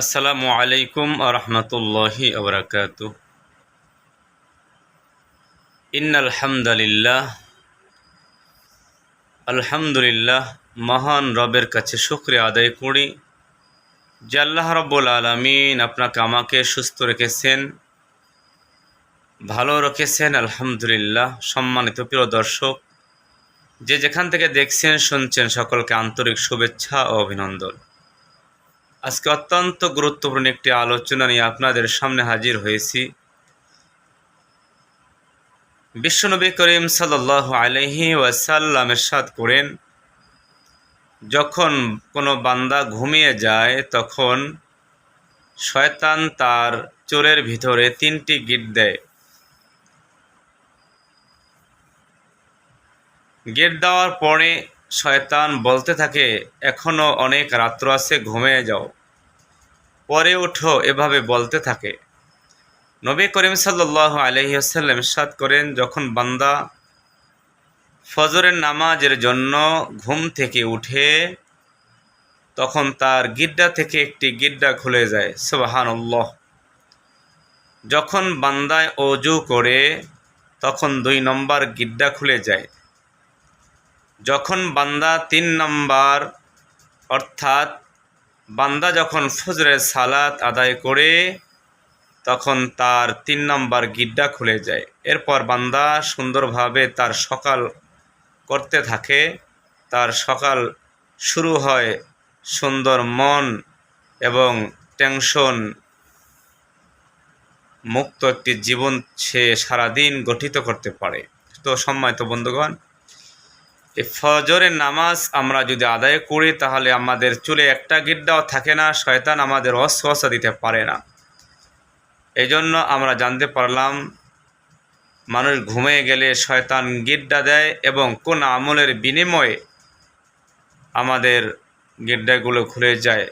আসসালামু আলাইকুম আরহামতুল্লাহি আবরাকাত ইন্নাল হামদালিল্লাহ, আলহামদুলিল্লাহ, মহান রবের কাছে শুক্রিয়া আদায় করি যে আল্লাহ রব্বুল আলমিন আপনাকে আমাকে সুস্থ রেখেছেন, ভালো রেখেছেন, আলহামদুলিল্লাহ। সম্মানিত প্রিয় দর্শক, যে যেখান থেকে দেখছেন, শুনছেন, সকলকে আন্তরিক শুভেচ্ছা ও অভিনন্দন। আজকে অত্যন্ত গুরুত্বপূর্ণ একটি আলোচনা নিয়ে আপনাদের সামনে হাজির হয়েছি। বিশ্বনবী করিম সাল্লাহ আলহি ওয়াসাল্লাম এরশাদ করেন, যখন কোনো বান্দা ঘুমিয়ে যায়, তখন শয়তান তার চোরের ভিতরে তিনটি গিট দেয়। গেট দেওয়ার পরে শয়তান বলতে থাকে এখনও অনেক রাত্র আছে, ঘুমিয়ে যাও। পরে ওঠো এভাবে বলতে থাকে। নবী করিম সাল্লাহ আলহিহাসাল্লাম সাদ করেন, যখন বান্দা ফজরের নামাজের জন্য ঘুম থেকে উঠে, তখন তার গিড্ডা থেকে একটি গিড্ডা খুলে যায় সুবাহান যখন বান্দায় অজু করে, তখন দুই নম্বর গিড্ডা খুলে যায়। যখন বান্দা তিন নম্বর, অর্থাৎ বান্দা যখন ফজরের সালাত আদায় করে, তখন তার তিন নম্বর গিড্ডা খুলে যায়। এরপর বান্দা সুন্দরভাবে তার সকাল করতে থাকে। তার সকাল শুরু হয় সুন্দর মন এবং টেনশন মুক্ত একটি জীবন সে সারাদিন গঠিত করতে পারে। তো সম্মানিত বন্ধুগণ ফজরের নামাজ আমরা যদি আদায় করি, তাহলে আমাদের চুলে একটা গিড্ডাও থাকে না, শয়তান আমাদের অশ্বাসা দিতে পারে না। এই জন্য আমরা জানতে পারলাম, মানুষ ঘুমিয়ে গেলে শয়তান গিড্ডা দেয় এবং কোন আমলের বিনিময়ে আমাদের গিড্ডাগুলো খুলে যায়।